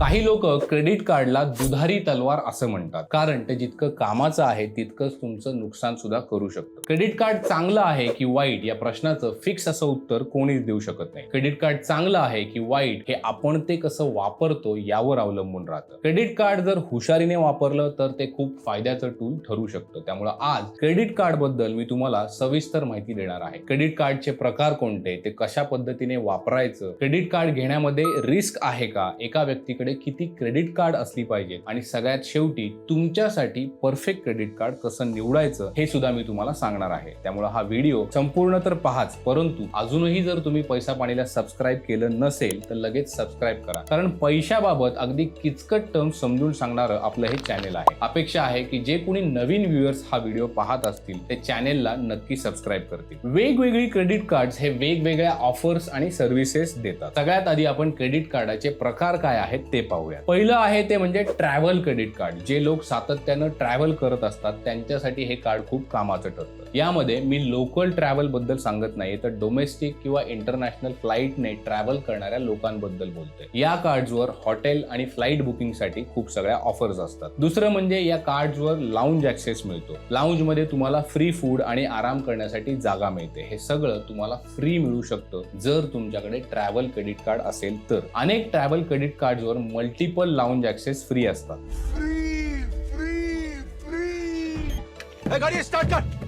काही लोक क्रेडिट कार्डला दुधारी तलवार असं म्हणतात. कारण ते जितकं कामाचं आहे तितकंच तुमचं नुकसान सुद्धा करू शकतं. क्रेडिट कार्ड चांगलं आहे की वाईट या प्रश्नाचं फिक्स असं उत्तर कोणीच देऊ शकत नाही. क्रेडिट कार्ड चांगलं आहे की वाईट हे आपण ते कसं वापरतो यावर अवलंबून राहतं. क्रेडिट कार्ड जर हुशारीने वापरलं तर ते खूप फायद्याचं टूल ठरू शकतं. त्यामुळं आज क्रेडिट कार्डबद्दल मी तुम्हाला सविस्तर माहिती देणार आहे. क्रेडिट कार्डचे प्रकार कोणते? ते कशा पद्धतीने वापरायचं? क्रेडिट कार्ड घेण्यामध्ये रिस्क आहे का? एका व्यक्तीकडे किती क्रेडिट कार्ड असली पाहिजेत? आणि सगळ्यात शेवटी तुमच्यासाठी परफेक्ट क्रेडिट कार्ड कसं निवडायचं हे सुद्धा मी तुम्हाला सांगणार आहे. त्यामुळे हा व्हिडिओ संपूर्ण तर पहाच परंतु अजूनही जर तुम्ही पैसा पाणीला सबस्क्राईब केलं नसेल तर लगेच सबस्क्राईब करा. कारण पैशाबाबत अगदी किचकट टर्म समजून सांगणारं आपलं हे चॅनेल आहे. अपेक्षा आहे की जे कोणी नवीन व्ह्युअर्स हा व्हिडिओ पाहत असतील ते चॅनेलला नक्की सबस्क्राईब करतील. वेगवेगळी क्रेडिट कार्ड्स हे वेगवेगळ्या ऑफर्स आणि सर्व्हिसेस देतात. सगळ्यात आधी आपण क्रेडिट कार्डाचे प्रकार काय आहेत ते पाहूया पहिलं आहे ते म्हणजे ट्रॅव्हल क्रेडिट कार्ड जे लोक सातत्यानं ट्रॅव्हल करत असतात त्यांच्यासाठी हे कार्ड खूप कामाचं ठरतं. यामध्ये मी लोकल ट्रॅव्हलबद्दल सांगत नाही तर डोमेस्टिक किंवा इंटरनॅशनल फ्लाईटने ट्रॅव्हल करणाऱ्या लोकांबद्दल बोलतोय या कार्ड्सवर हॉटेल आणि फ्लाईट बुकिंगसाठी खूप सगळ्या ऑफर्स असतात. दुसरं म्हणजे या कार्ड्सवर लाऊंज ऍक्सेस मिळतो. लाऊंजमध्ये तुम्हाला फ्री फूड आणि आराम करण्यासाठी जागा मिळते. हे सगळं तुम्हाला फ्री मिळू शकतं जर तुमच्याकडे ट्रॅव्हल क्रेडिट कार्ड असेल तर. अनेक ट्रॅव्हल क्रेडिट कार्डवर मल्टिपल लाऊंज ऍक्सेस फ्री असतात. फ्री फ्री फ्री गाडी स्टार्ट कर.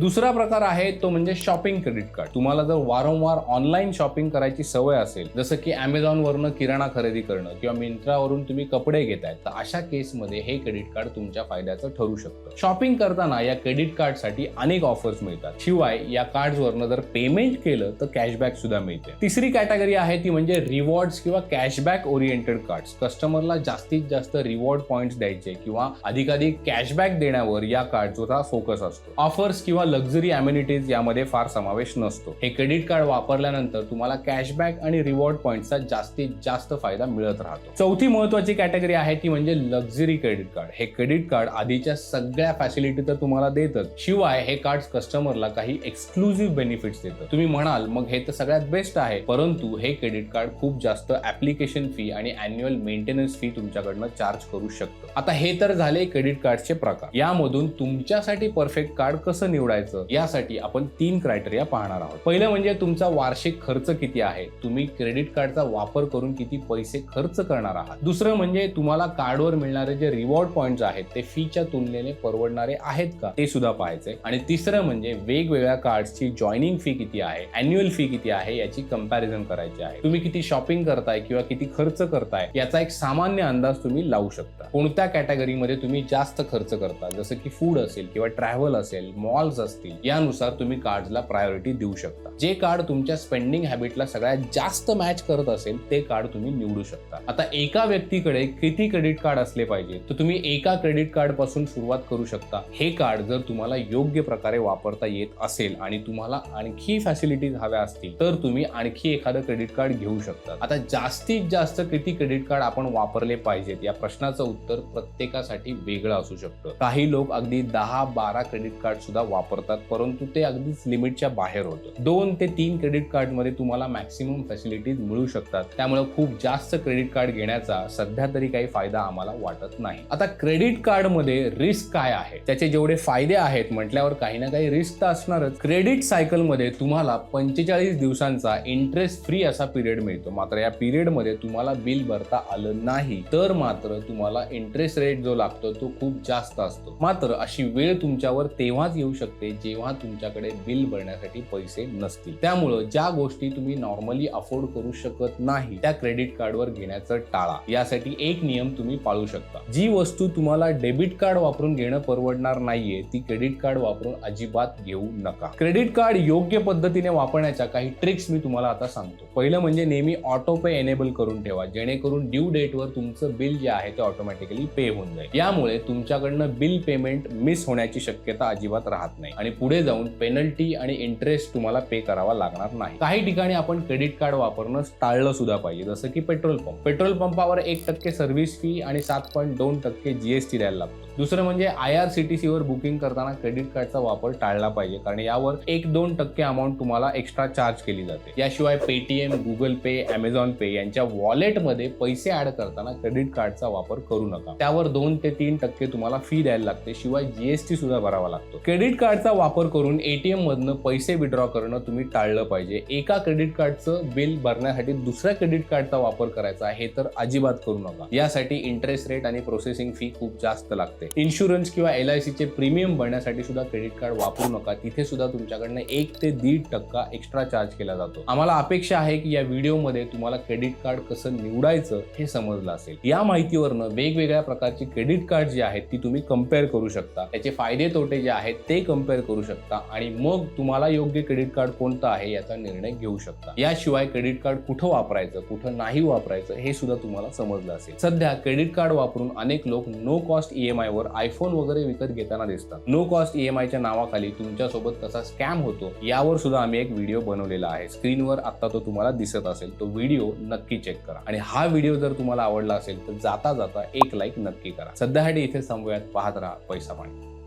दुसरा प्रकार आहे तो म्हणजे शॉपिंग क्रेडिट कार्ड. तुम्हाला जर वारंवार ऑनलाईन शॉपिंग करायची सवय असेल जसं की Amazon किराणा खरेदी करणं किंवा मिंत्रावरून तुम्ही कपडे घेताय तर अशा केसमध्ये हे क्रेडिट कार्ड तुमच्या फायद्याचं ठरू शकतं. शॉपिंग करताना या क्रेडिट कार्डसाठी अनेक ऑफर्स मिळतात. शिवाय या कार्ड्सवरनं जर पेमेंट केलं तर कॅशबॅक सुद्धा मिळते. तिसरी कॅटेगरी आहे ती म्हणजे रिवॉर्ड्स किंवा कॅशबॅक ओरिएंटेड कार्ड्स. कस्टमरला जास्तीत जास्त रिवॉर्ड पॉईंट्स द्यायचे किंवा अधिकाधिक कॅशबॅक देण्यावर या कार्डचा फोकस असतो. ऑफर्स किंवा लक्झरी अम्युनिटीज यामध्ये फार समावेश नसतो. हे क्रेडिट कार्ड वापरल्यानंतर तुम्हाला कॅशबॅक आणि रिवॉर्ड पॉईंटचा जास्तीत जास्त फायदा मिळत राहतो. चौथी महत्वाची कॅटेगरी आहे ती म्हणजे लक्झरी क्रेडिट कार्ड हे क्रेडिट कार्ड आधीच्या सगळ्या फॅसिलिटी तर तुम्हाला देतात शिवाय हे कार्ड कस्टमरला काही एक्सक्लुझिव्ह बेनिफिट्स देतं. तुम्ही म्हणाल मग हे तर सगळ्यात बेस्ट आहे. परंतु हे क्रेडिट कार्ड खूप जास्त ऍप्लिकेशन फी आणि अॅन्युअल मेंटेनन्स फी तुमच्याकडनं चार्ज करू शकतं. आता हे तर झाले क्रेडिट कार्डचे प्रकार. यामधून तुमच्यासाठी परफेक्ट कार्ड कसं निवडायचं? यासाठी आपण तीन क्रायटेरिया पाहणार आहोत. पहिलं म्हणजे तुमचा वार्षिक खर्च किती आहे? तुम्ही क्रेडिट कार्डचा वापर करून किती पैसे खर्च करणार आहात? दुसरं म्हणजे तुम्हाला कार्डवर मिळणारे जे रिवॉर्ड पॉईंट्स आहेत ते फीच्या तुलनेने परवडणारे आहेत का? ते सुद्धा पाहायचंय. आणि तिसरं म्हणजे वेगवेगळ्या कार्डची जॉईनिंग फी किती आहे? अॅन्युअल फी किती आहे? याची कंपॅरिझन करायची आहे. तुम्ही किती शॉपिंग करताय किंवा किती खर्च करताय याचा एक सामान्य अंदाज तुम्ही लावू शकता. कोणत्या कॅटेगरीमध्ये तुम्ही जास्त खर्च करता? जसं की फूड असेल किंवा ट्रॅव्हल असेल मॉल्स असेल असतील यानुसार तुम्ही कार्डला प्रायोरिटी देऊ शकता. जे कार्ड तुमच्या स्पेंडिंग हॅबिटला सगळ्यात जास्त मॅच करत असेल ते कार्ड तुम्ही निवडू शकता. आता एका व्यक्तीकडे किती क्रेडिट कार्ड असले पाहिजे? तर तुम्ही एका क्रेडिट कार्डपासून सुरुवात करू शकता. हे कार्ड जर तुम्हाला योग्य प्रकारे वापरता येत असेल आणि तुम्हाला आणखी फॅसिलिटीज हव्या असतील तर तुम्ही आणखी एखादं क्रेडिट कार्ड घेऊ शकता. आता जास्तीत जास्त किती क्रेडिट कार्ड आपण वापरले पाहिजेत या प्रश्नाचं उत्तर प्रत्येकासाठी वेगळं असू शकतं. काही लोक अगदी दहा बारा क्रेडिट कार्ड सुद्धा वापरतात परंतु ते अगदीच लिमिटच्या बाहेर होतं. दोन ते तीन क्रेडिट कार्डमध्ये तुम्हाला मॅक्सिमम फॅसिलिटीज मिळू शकतात. त्यामुळे खूप जास्त क्रेडिट कार्ड घेण्याचा सध्या तरी काही फायदा आम्हाला वाटत नाही. आता क्रेडिट कार्डमध्ये रिस्क काय आहे? त्याचे जेवढे फायदे आहेत म्हटल्यावर काही ना काही रिस्क तर असणारच. क्रेडिट सायकलमध्ये तुम्हाला पंचेचाळीस दिवसांचा इंटरेस्ट फ्री असा पिरियड मिळतो. मात्र या पिरियडमध्ये तुम्हाला बिल भरता आलं नाही तर मात्र तुम्हाला इंटरेस्ट रेट जो लागतो तो खूप जास्त असतो. मात्र अशी वेळ तुमच्यावर तेव्हाच येऊ शकते जेव्हा तुमच्याकडे बिल भरण्यासाठी पैसे नसतील. त्यामुळं ज्या गोष्टी तुम्ही नॉर्मली अफोर्ड करू शकत नाही त्या क्रेडिट कार्डवर घेण्याचं टाळा. यासाठी एक नियम तुम्ही पाळू शकता. जी वस्तू तुम्हाला डेबिट कार्ड वापरून घेणं परवडणार नाहीये ती क्रेडिट कार्ड वापरून अजिबात घेऊ नका. क्रेडिट कार्ड योग्य पद्धतीने वापरण्याच्या काही ट्रिक्स मी तुम्हाला आता सांगतो. पहिलं म्हणजे नेहमी ऑटो पे एनेबल करून ठेवा जेणेकरून ड्यू डेटवर तुमचं बिल जे आहे ते ऑटोमॅटिकली पे होऊन जाईल. यामुळे तुमच्याकडनं बिल पेमेंट मिस होण्याची शक्यता अजिबात राहत नाही. आणि पुढे जाऊन पेनल्टी आणि इंटरेस्ट तुम्हाला पे करावा लागणार नाही. काही ठिकाणी आपण क्रेडिट कार्ड वापरणं टाळलं सुद्धा पाहिजे. जसं की पेट्रोल पंप पेट्रोल पंपावर एक टक्के सर्व्हिस फी आणि सात पॉईंट दोन टक्के जीएसटी द्यायला लागतो. दुसरं म्हणजे आय आर सी टी सीवर बुकिंग करताना क्रेडिट कार्डचा वापर टाळला पाहिजे कारण यावर एक दोन टक्के अमाऊंट तुम्हाला एक्स्ट्रा चार्ज केली जाते. याशिवाय Paytm Google Pay Amazon Pay यांच्या वॉलेटमध्ये पैसे ऍड करताना क्रेडिट कार्डचा वापर करू नका. त्यावर दोन ते तीन टक्के तुम्हाला फी द्यायला लागते शिवाय जीएसटी सुद्धा भरावा लागतो. क्रेडिट कार्डचा वापर करून एटीएम मधनं पैसे विड्रॉ करणं तुम्ही टाळलं पाहिजे. एका क्रेडिट कार्डचं बिल भरण्यासाठी दुसऱ्या क्रेडिट कार्डचा वापर करायचा हे तर अजिबात करू नका. यासाठी इंटरेस्ट रेट आणि प्रोसेसिंग फी खूप जास्त लागते. इन्शुरन्स किंवा एल आय सीचे प्रीमियम भरण्यासाठी सुद्धा क्रेडिट कार्ड वापरू नका. तिथे सुद्धा तुमच्याकडनं एक ते दीड टक्का एक्स्ट्रा चार्ज केला जातो. आम्हाला अपेक्षा आहे की या व्हिडिओमध्ये तुम्हाला क्रेडिट कार्ड कसं निवडायचं हे समजलं असेल. या माहितीवरनं वेगवेगळ्या प्रकारची क्रेडिट कार्ड जी आहेत ती तुम्ही कंपेअर करू शकता. त्याचे फायदे तोटे जे आहेत ते कंपेअर करू शकता आणि मग तुम्हाला योग्य क्रेडिट कार्ड कोणतं आहे याचा निर्णय घेऊ शकता. याशिवाय क्रेडिट कार्ड कुठं वापरायचं कुठं नाही वापरायचं हे सुद्धा तुम्हाला समजलं असेल. सध्या क्रेडिट कार्ड वापरून अनेक लोक नो कॉस्ट ईएमआय वर आयफोन वगैरे विकत घेताना दिसतात. नो कॉस्ट ईएमआयच्या नावाखाली तुमच्यासोबत कसा स्कॅम होतो यावर सुद्धा आम्ही एक व्हिडिओ बनवलेला आहे. स्क्रीनवर आता तो तुम्हाला दिसत असेल तो व्हिडिओ नक्की चेक करा. आणि हा व्हिडिओ जर तुम्हाला आवडला असेल तर जाता जाता एक लाईक नक्की करा. सध्यासाठी इथे थांबूयात पाहत राहा पैसा पाणी.